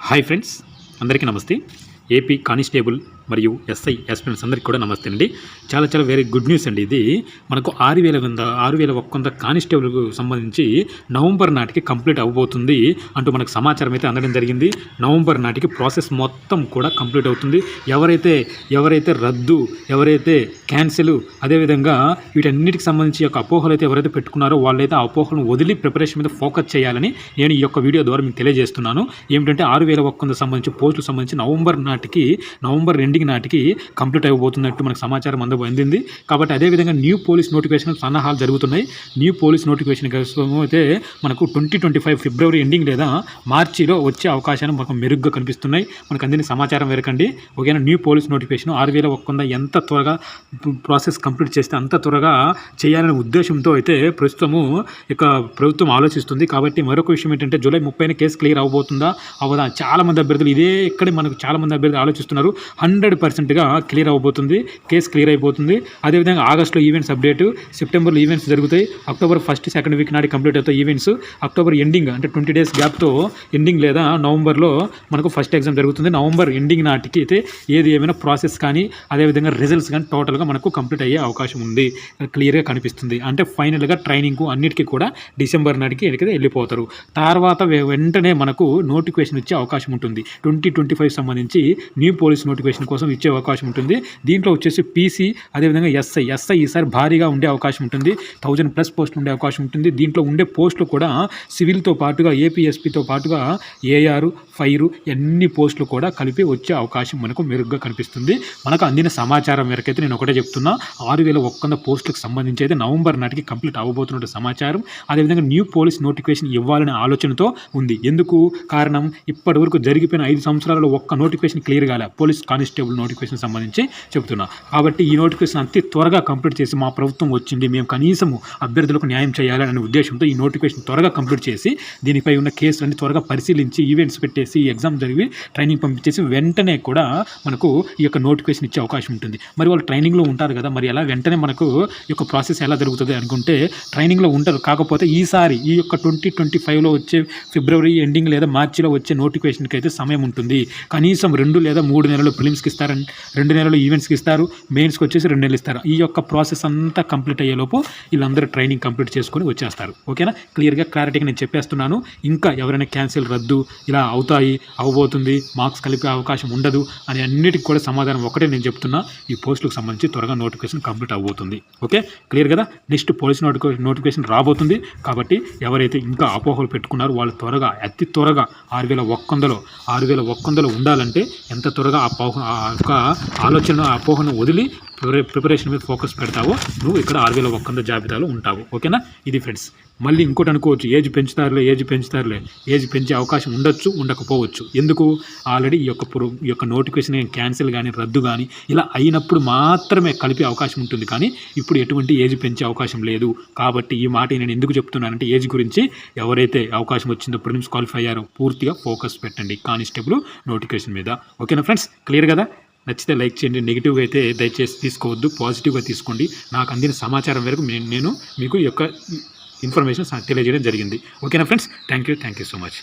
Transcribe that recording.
Hi friends అందరికీ నమస్తే. AP constable మరియు ఎస్ఐ ఎస్పిఎన్స్ అందరికీ కూడా నమస్తే అండి. చాలా చాలా వెరీ గుడ్ న్యూస్ అండి ఇది. మనకు ఆరు వేల వంద ఆరు వేల ఒక్క వంద కానిస్టేబుల్కు సంబంధించి నవంబర్ నాటికి కంప్లీట్ అవ్వబోతుంది అంటూ మనకు సమాచారం అయితే అందడం జరిగింది. నవంబర్ నాటికి ప్రాసెస్ మొత్తం కూడా కంప్లీట్ అవుతుంది. ఎవరైతే ఎవరైతే రద్దు ఎవరైతే క్యాన్సిల్ అదేవిధంగా వీటన్నిటికి సంబంధించి యొక్క అపోహలు అయితే ఎవరైతే పెట్టుకున్నారో వాళ్ళైతే ఆ అపోహలను వదిలి ప్రిపరేషన్ మీద ఫోకస్ చేయాలని నేను ఈ యొక్క వీడియో ద్వారా మీకు తెలియజేస్తున్నాను. ఏమిటంటే ఆరు వేల ఒక్క వంద సంబంధించి పోస్టులకు సంబంధించి నవంబర్ నాటికి నవంబర్ రెండు ఎండింగ్ నాటికి కంప్లీట్ అయిపోతున్నట్టు మనకు సమాచారం అంద అందింది కాబట్టి అదేవిధంగా న్యూ పోలీస్ నోటిఫికేషన్ సన్నాహాలు జరుగుతున్నాయి. న్యూ పోలీస్ నోటిఫికేషన్ కోసం అయితే మనకు ట్వంటీ ట్వంటీ ఫైవ్ ఫిబ్రవరి ఎండింగ్ లేదా మార్చిలో వచ్చే అవకాశాలు మనకు మెరుగ్గా కనిపిస్తున్నాయి. మనకు అందిన సమాచారం వెరకండి. ఓకేనా న్యూ పోలీస్ నోటిఫికేషన్ ఆరు వేల ఎంత త్వరగా ప్రాసెస్ కంప్లీట్ చేస్తే అంత త్వరగా చేయాలనే ఉద్దేశంతో అయితే ప్రస్తుతము ఇక ప్రభుత్వం ఆలోచిస్తుంది. కాబట్టి మరొక విషయం ఏంటంటే జూలై ముప్పైన కేసు క్లియర్ అవబోతుందా? అవదా? చాలా మంది అభ్యర్థులు ఇదే ఇక్కడే మనకు చాలామంది అభ్యర్థులు ఆలోచిస్తున్నారు. హండ్రెడ్ పర్సెంట్గా క్లియర్ అవబోతుంది కేసు క్లియర్ అయిపోతుంది. అదేవిధంగా ఆగస్టులో ఈవెంట్స్ అప్డేట్ సెప్టెంబర్లో ఈవెంట్స్ జరుగుతాయి. అక్టోబర్ ఫస్ట్ సెకండ్ వీక్ నాటి కంప్లీట్ అవుతాయి ఈవెంట్స్. అక్టోబర్ ఎండింగ్ అంటే ట్వంటీ డేస్ గ్యాప్తో ఎండింగ్ లేదా నవంబర్లో మనకు ఫస్ట్ ఎగ్జామ్ జరుగుతుంది. నవంబర్ ఎండింగ్ నాటికి అయితే ఏది ఏమైనా ప్రాసెస్ కానీ అదేవిధంగా రిజల్ట్స్ కానీ టోటల్గా మనకు కంప్లీట్ అయ్యే అవకాశం ఉంది. క్లియర్గా కనిపిస్తుంది. అంటే ఫైనల్గా ట్రైనింగ్ అన్నిటికీ కూడా డిసెంబర్ నాటికి ఎక్కడికి వెళ్ళిపోతారు. తర్వాత వెంటనే మనకు నోటిఫికేషన్ ఇచ్చే అవకాశం ఉంటుంది. ట్వంటీ ట్వంటీ ఫైవ్ సంబంధించి న్యూ పోలీస్ నోటిఫికేషన్ కోసం ఇచ్చే అవకాశం ఉంటుంది. దీంట్లో వచ్చేసి పీసీ అదేవిధంగా ఎస్ఐ ఎస్ఐ ఈసారి భారీగా ఉండే అవకాశం ఉంటుంది. థౌజండ్ ప్లస్ పోస్టులు ఉండే అవకాశం ఉంటుంది. దీంట్లో ఉండే పోస్టులు కూడా సివిల్తో పాటుగా ఏపీఎస్పీతో పాటుగా ఏఆర్ ఫైర్ అన్ని పోస్టులు కూడా కలిపి వచ్చే అవకాశం మనకు మెరుగ్గా కనిపిస్తుంది. మనకు అందిన సమాచారం మేరకైతే నేను ఒకటే చెప్తున్నా. ఆరు వేల ఒక్క వంద పోస్టులకు సంబంధించి అయితే నవంబర్ నాటికి కంప్లీట్ అవ్వబోతున్న సమాచారం. అదేవిధంగా న్యూ పోలీస్ నోటిఫికేషన్ ఇవ్వాలనే ఆలోచనతో ఉంది. ఎందుకు? కారణం ఇప్పటి వరకు జరిగిపోయిన ఐదు సంవత్సరాలలో ఒక్క నోటిఫికేషన్ క్లియర్ కాలే. పోలీస్ కానిస్టేబుల్ నోటిఫికేషన్ సంబంధించి చెబుతున్నా. కాబట్టి ఈ నోటిఫికేషన్ అతి త్వరగా కంప్లీట్ చేసి మా ప్రభుత్వం వచ్చింది మేము కనీసము అభ్యర్థులకు న్యాయం చేయాలనే ఉద్దేశంతో ఈ నోటిఫికేషన్ త్వరగా కంప్లీట్ చేసి దీనిపై ఉన్న కేసులన్నీ త్వరగా పరిశీలించి ఈవెంట్స్ పెట్టేసి ఎగ్జామ్ జరిగి ట్రైనింగ్ పంపించేసి వెంటనే కూడా మనకు ఈ యొక్క నోటిఫికేషన్ ఇచ్చే అవకాశం ఉంటుంది. మరి వాళ్ళు ట్రైనింగ్లో ఉంటారు కదా మరి ఎలా వెంటనే మనకు ఈ యొక్క ప్రాసెస్ ఎలా జరుగుతుంది అనుకుంటే ట్రైనింగ్లో ఉంటారు. కాకపోతే ఈసారి ఈ యొక్క ట్వంటీ ట్వంటీ ఫైవ్లో వచ్చే ఫిబ్రవరి ఎండింగ్ లేదా మార్చిలో వచ్చే నోటిఫికేషన్కి అయితే సమయం ఉంటుంది. కనీసం రెండు లేదా మూడు నెలలు ఫిలిమ్స్కి ఇస్తారు రెండు నెలలు ఈవెంట్స్కి ఇస్తారు మెయిన్స్కి వచ్చేసి రెండు నెలలు ఇస్తారు. ఈ యొక్క ప్రాసెస్ అంతా కంప్లీట్ అయ్యేలోపు వీళ్ళందరూ ట్రైనింగ్ కంప్లీట్ చేసుకొని వచ్చేస్తారు. ఓకేనా? క్లియర్గా క్లారిటీగా నేను చెప్పేస్తున్నాను. ఇంకా ఎవరైనా క్యాన్సిల్ రద్దు ఇలా అవుతాయి అవ్వబోతుంది మార్క్స్ కలిపే అవకాశం ఉండదు అని అన్నిటికి కూడా సమాధానం ఒకటే నేను చెప్తున్నా. ఈ పోస్టులకు సంబంధించి త్వరగా నోటిఫికేషన్ కంప్లీట్ అవబోతుంది ఓకే? క్లియర్ కదా? నెక్స్ట్ పోలీస్ నోటిఫికేషన్ నోటిఫికేషన్ రాబోతుంది. కాబట్టి ఎవరైతే ఇంకా అపోహలు పెట్టుకున్నారో వాళ్ళు త్వరగా అతి త్వరగా ఆరు వేల ఒక్క వందలో ఆరు వేల ఒక్క వందలో ఉండాలంటే ఎంత త్వరగా ఆ ఆలోచన ఆ అపోహను వదిలి ప్రిపరేషన్ మీద ఫోకస్ పెడతావో. నువ్వు ఇక్కడ ఆరు వేల ఒక్క జాబితాలో ఉంటావు. ఓకేనా? ఇది ఫ్రెండ్స్. మళ్ళీ ఇంకోటి అనుకోవచ్చు. ఏజ్ పెంచుతారులే ఏజ్ పెంచుతారులే. ఏజ్ పెంచే అవకాశం ఉండొచ్చు ఉండకపోవచ్చు. ఎందుకు? ఆల్రెడీ ఈ యొక్క ఈ యొక్క నోటిఫికేషన్ క్యాన్సిల్ కానీ రద్దు కానీ ఇలా అయినప్పుడు మాత్రమే కలిపే అవకాశం ఉంటుంది. కానీ ఇప్పుడు ఎటువంటి ఏజ్ పెంచే అవకాశం లేదు. కాబట్టి ఈ మాట నేను ఎందుకు చెప్తున్నానంటే ఏజ్ గురించి ఎవరైతే అవకాశం వచ్చిందో ప్రిలిమ్స్ క్వాలిఫై అయ్యారో పూర్తిగా ఫోకస్ పెట్టండి కానిస్టేబుల్ నోటిఫికేషన్ మీద. ఓకేనా ఫ్రెండ్స్? క్లియర్ కదా? నచ్చితే లైక్ చేయండి నెగిటివ్ అయితే దయచేసి తీసుకోవద్దు పాజిటివ్గా తీసుకోండి. నాకు అందిన సమాచారం వరకు నేను మీకు యొక్క ఇన్ఫర్మేషన్ తెలియజేయడం జరిగింది. ఓకేనా friends thank you thank you so much